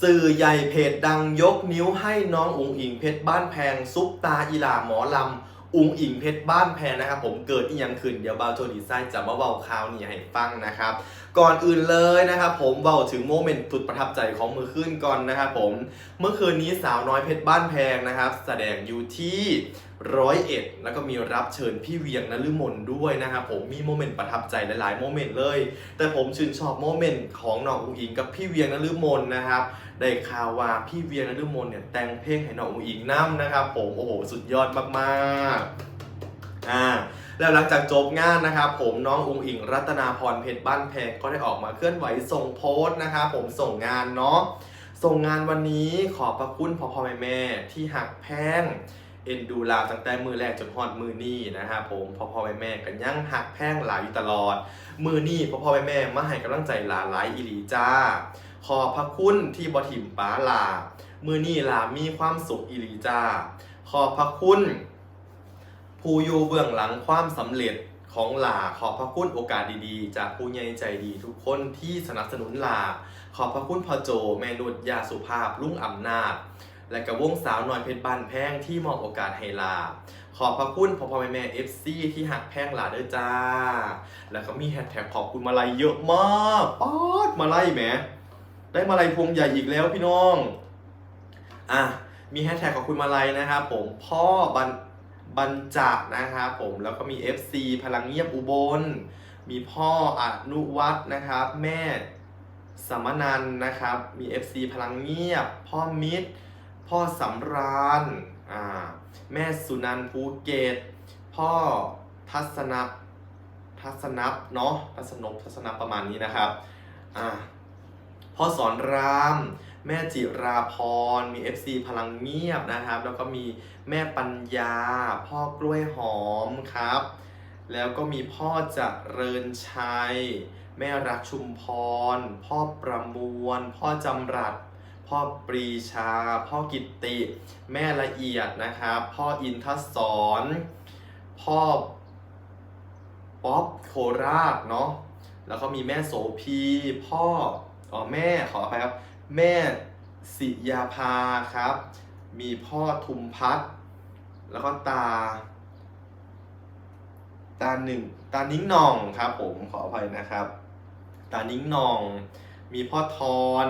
สื่อใหญ่เพจดังยกนิ้วให้น้องอุ๋งอิงเพชรบ้านแพงซุปตาอีหลาหมอลำ อุงอิงเพชรบ้านแพงนะครับผมเกิดอีหยังขึ้นเดี๋ยวบาวโจดีไซน์จะมาเบาข่าวนี้ให้ฟังนะครับก่อนอื่นเลยนะครับผมเบาถึงโมเมนต์สุดประทับใจของมือขึ้นก่อนนะครับผมเมื่อคืนนี้สาวน้อยเพชรบ้านแพงนะครับ แสดงอยู่ที่ร้อยเอ็ดแล้วก็มีรับเชิญพี่เวียงนฤมลด้วยนะครับผมมีโมเมนต์ประทับใจหลายๆโมเมนต์เลย แต่ผมชื่นชอบโมเมนต์ของน้องอุงอิงกับพี่เวียงนฤมลนะครับ ได้ข่าวว่าพี่เวียงนฤมลเนี่ยแต่งเพลงให้น้องอุ๋งอิงน้ำนะครับผมโอ้โหสุดยอดมากๆอ่าแล้วหลังจากจบงานนะครับผมน้องอุ๋งอิงรัตนาพรเพชรบ้านแพงก็ได้ออกมาเคลื่อนไหวส่งโพสต์นะครับผมส่งงานเนาะส่งงานวันนี้ขอบพระคุณพ่อพ่อแม่แม่ที่หักแพงเอ็นดูลาตั้งแต่มือแรกจนฮอดมือนี่นะครับผมพ่อพ่อแม่แม่กันยังหักแพงหลายอยู่ตลอด มือนี่พ่อพ่อแม่แม่มาให้กำลังใจหลาหลายอีหลีจ้า ขอพระคุณที่บถิมป้าลา มือนี่ลามีความสุขอีหลีจ้าขอพระคุณ ผู้อยู่เบื้องหลังความสำเร็จของลาขอบพระคุณโอกาสดีๆ จากผู้ใหญ่ใจดีทุกคนที่สนับสนุนลา ขอบพระคุณพ่อโจ แม่นุชยาสุภาพลุงอำนาจ และกับวงสาวน้อยเพชรบานแพงที่มอบโอกาสให้ลา ขอบพระคุณพ่อพ่อแม่แม่เอฟซีที่หักแพงลาเด้อจ้า แล้วก็มีแฮชแท็กขอบคุณมาลัยเยอะมากป๊อดมาลัยแหม ได้มาลัยพวงใหญ่อีกแล้วพี่น้อง อะ มีแฮชแท็กขอบคุณมาลัยนะครับผม พ่อบันบันจักนะครับผม แล้วก็มี FC พลังเงียบอุบล มีพ่ออนุวัฒนะครับ แม่สมนันนะครับ มี FC พลังเงียบ พ่อมิตร พ่อสำราญ อ่า แม่สุนันท์ภูเก็ตพ่อทัศนะทัศนับเนาะ ทัศนบทัศนับประมาณนี้นะครับ อ่า พ่อสอนราม แม่จิราพร มี FC พลังเงียบนะครับ แล้วก็มีแม่ปัญญา พ่อกล้วยหอมครับ แล้วก็มีพ่อจเริญชัย แม่รักชุมพร พ่อประมวล พ่อจำรัดพ่อปรีชา พ่อกิตติ แม่ละเอียดนะครับ พ่ออินทศรพ่อป๊อปโคราชเนาะแล้วก็มีแม่โสพี พ่อ อ๋อแม่ขออภัยครับ แม่สิยาภาครับ มีพ่อทุมพัฒแล้วก็ตา ตาหนึ่งตานิ้งนองครับผมขออภัยนะครับ ตานิ้งนอง มีพ่อทอน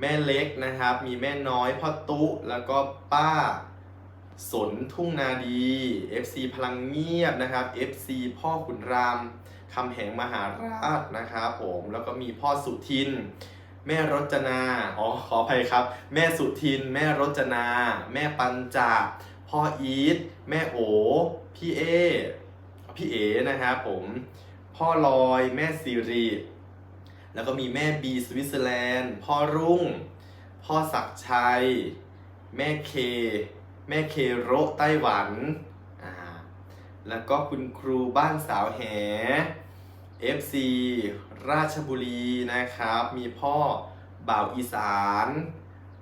แม่เล็กนะครับ มีแม่น้อยพ่อตุแล้วก็ป้าสนทุ่งนาดี FC พลังเงียบนะครับ FC พ่อขุนราม คำแหงมหาราชนะครับผมแล้วก็มีพ่อสุทิน แม่รจนาอ๋อขออภัยครับ แม่สุทิน แม่รจนา แม่ปัญจาพ่ออีทแม่โอพี่เอพี่เอนะครับผมพ่อลอยแม่สิริแล้วก็มีแม่บีสวิตเซอร์แลนด์ พ่อรุ่ง พ่อศักชัย แม่เค แม่เคโรไต้หวันอ่าแล้วก็คุณครูบ้านสาวแห FC ราชบุรีนะครับ มีพ่อบ่าวอีสาน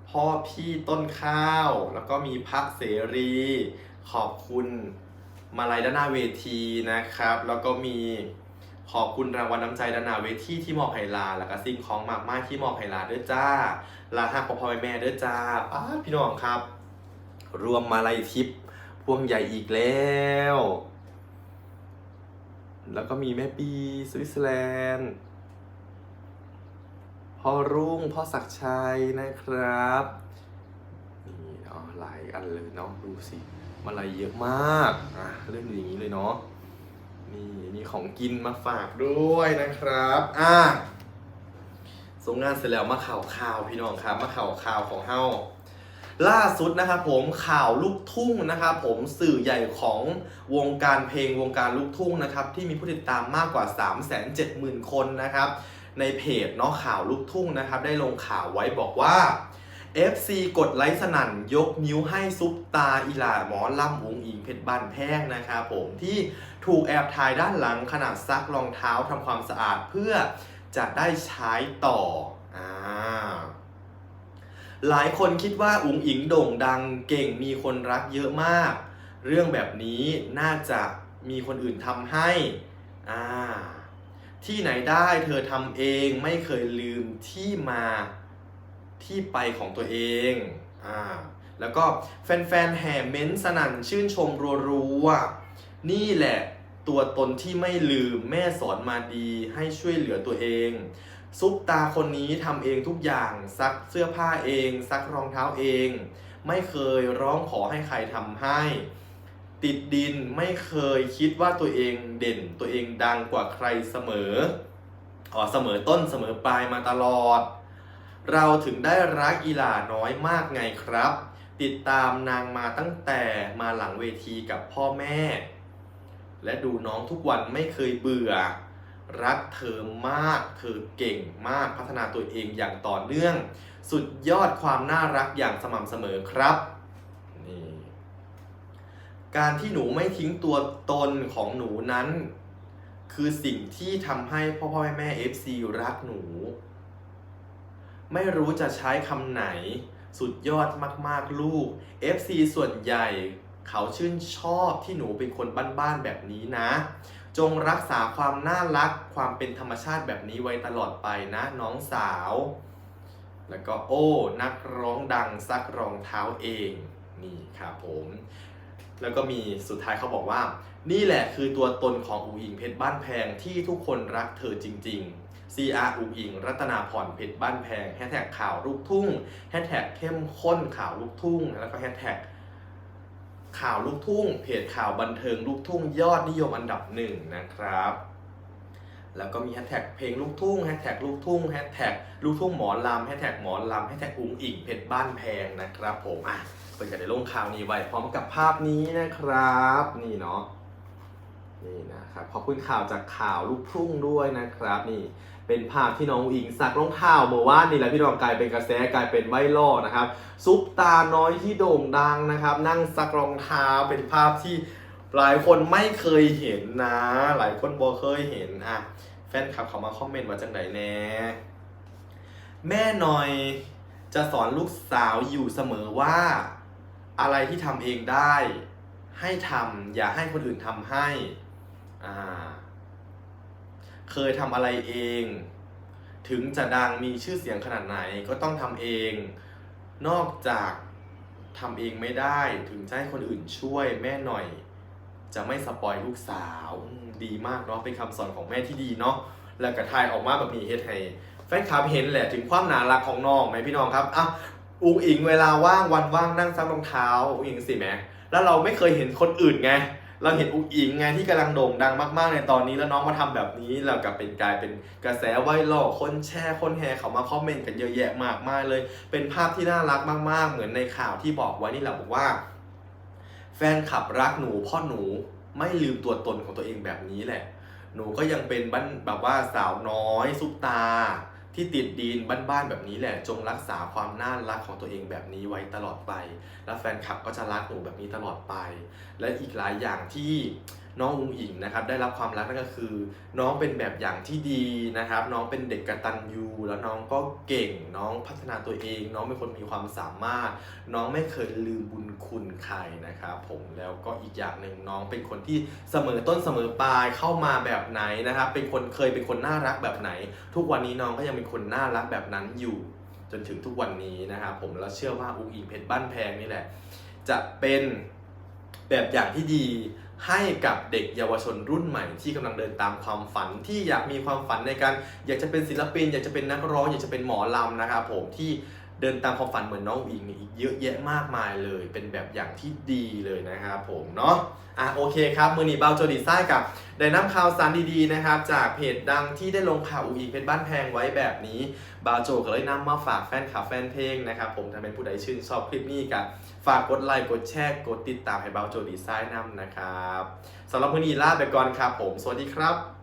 พ่อพี่ต้นข้าว แล้วก็มีพักเสรี ขอบคุณมาลัยด้านหน้าเวทีนะครับ แล้วก็มีขอบคุณรางวัลน้ำใจด้านหน้าเวทีที่มอบให้ลาแล้วก็สิ่งของมากมายที่มอบให้ลาด้วยจ้าลาหักพ่อพ่อแม่ด้วยจ้าป้าพี่น้องครับ รวมมาลัยทิปพวงใหญ่อีกแล้ว แล้วก็มีแม่ปีสวิตเซอร์แลนด์พ่อรุ่งพ่อศักชัยนะครับนี่เนาะหลายอันเลยเนาะดูสิมาลัยเยอะมากอะเรื่องอย่างนี้เลยเนาะนี่มีของกินมาฝากด้วยนะครับอะส่งงานเสร็จแล้วมาข่าวข่าวพี่น้องครับมาข่าวข่าวของเฮา ล่าสุดนะครับผมข่าวลูกทุ่งนะครับผมสื่อใหญ่ของวงการเพลงวงการลูกทุ่งนะครับที่มีผู้ติดตามมากกว่า 3 7 0 0 0 0 คนนะครับในเพจเนาะข่าวลูกทุ่งนะครับได้ลงข่าวไว้บอกว่า FC กดไลค์สนั่นยกนิ้วให้ซุปตาอีหลาหมอล่ำวงอิงเพชรบ้านแพงนะครับผมที่ถูกแอบถ่ายด้านหลังขณะซักรองเท้าทำความสะอาดเพื่อจะได้ใช้ต่ออ่า หลายคนคิดว่าอุ๋งอิงโด่งดังเก่งมีคนรักเยอะมาก เรื่องแบบนี้น่าจะมีคนอื่นทำให้อ่าที่ไหนได้เธอทำเองไม่เคยลืมที่มาที่ไปของตัวเองอ่าแล้วก็แฟนๆแห่เม้นสนั่นชื่นชมรัวๆนี่แหละตัวตนที่ไม่ลืมแม่สอนมาดีให้ช่วยเหลือตัวเอง ซุปตาคนนี้ทำเองทุกอย่างซักเสื้อผ้าเอง ซักรองเท้าเอง ไม่เคยร้องขอให้ใครทำให้ ติดดินไม่เคยคิดว่าตัวเองเด่น ตัวเองดังกว่าใครเสมออ๋อเสมอต้นเสมอปลายมาตลอด เราถึงได้รักอีหลาน้อยมากไงครับ ติดตามนางมาตั้งแต่มาหลังเวทีกับพ่อแม่ และดูน้องทุกวันไม่เคยเบื่อ รักเธอมาก เธอเก่งมาก พัฒนาตัวเองอย่างต่อเนื่อง สุดยอดความน่ารักอย่างสม่ำเสมอครับ นี่ การที่หนูไม่ทิ้งตัวตนของหนูนั้น คือสิ่งที่ทำให้พ่อพ่อแม่แม่ FC รักหนู ไม่รู้จะใช้คำไหน สุดยอดมากๆลูก FC ส่วนใหญ่ เขาชื่นชอบที่หนูเป็นคนบ้านๆแบบนี้นะ จงรักษาความน่ารักความเป็นธรรมชาติแบบนี้ไว้ตลอดไปนะน้องสาว แล้วก็โอ้ นักร้องดังซักรองเท้าเองนี่ครับผม แล้วก็มีสุดท้ายเขาบอกว่า นี่แหละคือตัวตนของอูอิงเพชรบ้านแพงที่ทุกคนรักเธอจริง ๆ CR อูอิง รัตนาพรเพชรบ้านแพงแฮชแท็กข่าวลูกทุ่งแฮชแท็กเข้มข้นข่าวลูกทุ่ง แล้วก็แฮชแท็ก ข่าวลูกทุ่ง เพจข่าวบันเทิงลูกทุ่งยอดนิยมอันดับหนึ่งนะครับ แล้วก็มีแฮชแท็กเพลงลูกทุ่งแฮชแท็กลูกทุ่งแฮชแท็กลูกทุ่งหมอลำแฮชแท็กหมอลำแฮชแท็กอุ้งอิงเพชรบ้านแพงนะครับ ผมอะเปิดกันในลงข่าวนี้ไว้พร้อมกับภาพนี้นะครับ นี่เนาะนี่นะครับขอบคุณข่าวจากข่าวลูกทุ่งด้วยนะครับนี่ เป็นภาพที่น้องอิงสักรองเท้าเมื่อวานนี่แหละพี่น้องกลายเป็นกระแสกลายเป็นไวรัลนะครับซุปตาน้อยที่โด่งดังนะครับ นั่งซักรองเท้าเป็นภาพที่หลายคนไม่เคยเห็นนะ หลายคนบ่เคยเห็นอะแฟนคลับเขามาคอมเมนต์ว่าจังไดแน่แม่หน่อยจะสอนลูกสาวอยู่เสมอว่า อะไรที่ทำเองได้ ให้ทำอย่าให้คนอื่นทำให้อ่า เคยทำอะไรเอง ถึงจะดังมีชื่อเสียงขนาดไหนก็ต้องทำเอง นอกจากทำเองไม่ได้ถึงจะให้คนอื่นช่วยแม่หน่อย จะไม่สปอยลูกสาวดีมากเนาะเป็นคำสอนของแม่ที่ดีเนาะแล้วก็ทายออกมาแบบนี้เฮ็ดให้แฟนคลับเห็นแหละถึงความน่ารักของน้องไหมพี่น้องครับอะอุงอิงเวลาว่างวันว่างนั่งซักรองเท้าอุงอิงสิแหมแล้วเราไม่เคยเห็นคนอื่นไง เราเห็นอุงอิงไงที่กำลังโด่งดังมากๆในตอนนี้แล้วน้องมาทำแบบนี้แล้วกับเป็นกลายเป็นกระแสไวรัลคนแชร์คนแห่เขามาคอมเมนต์กันเยอะแยะมากมายเลย เป็นภาพที่น่ารักมาก ๆ เหมือนในข่าวที่บอกไว้นี่แหละบอกว่า แฟนคลับรักหนูพ่อหนูไม่ลืมตัวตนของตัวเองแบบนี้แหละ หนูก็ยังเป็นบ้านแบบว่าสาวน้อยซุปตา ที่ติดดินบ้านๆแบบนี้แหละ จงรักษาความน่ารักของตัวเองแบบนี้ไว้ตลอดไป และแฟนคลับก็จะรักหนูแบบนี้ตลอดไป และอีกหลายอย่างที่น้องอุ๋งอิงนะครับได้รับความรักนั่นก็คือ น้องเป็นแบบอย่างที่ดีนะครับ น้องเป็นเด็กกตัญญูแล้วน้องก็เก่งน้องพัฒนาตัวเอง น้องเป็นคนมีความสามารถ น้องไม่เคยลืมบุญคุณใครนะครับผมแล้วก็อีกอย่างหนึ่งน้องเป็นคนที่เสมอต้นเสมอปลายเข้ามาแบบไหนนะครับ เป็นคนเคยเป็นคนน่ารักแบบไหน ทุกวันนี้น้องก็ยังเป็นคนน่ารักแบบนั้นอยู่ จนถึงทุกวันนี้นะครับผมแล้วเชื่อว่าอุ้งอิงเพชรบ้านแพงนี่แหละ จะเป็นแบบอย่างที่ดี ให้กับเด็กเยาวชนรุ่นใหม่ที่กำลังเดินตามความฝันที่อยากมีความฝันในการอยากจะเป็นศิลปิน อยากจะเป็นนักร้องอยากจะเป็นหมอลำนะครับผมที่ เดินตามความฝันเหมือนน้องอิงเนี่ยอีกเยอะแยะมากมายเลย เป็นแบบอย่างที่ดีเลยนะครับผมเนาะอะโอเคครับมือนีเบาโจดีไซน์กับได้นำข่าวสารดีๆนะครับ จากเพจดังที่ได้ลงข่าวอูอีเป็นบ้านแพงไว้แบบนี้บาโจก็เลยนำมาฝากแฟนคลับแฟนเพลงนะครับผมถ้าเป็นผู้ใดชื่นชอบคลิปนี้ก็ฝากกดไลค์กดแชร์กดติดตามให้บาโจดีไซน์นำนะครับสำหรับมือนีลาไปก่อนครับผม สวัสดีครับ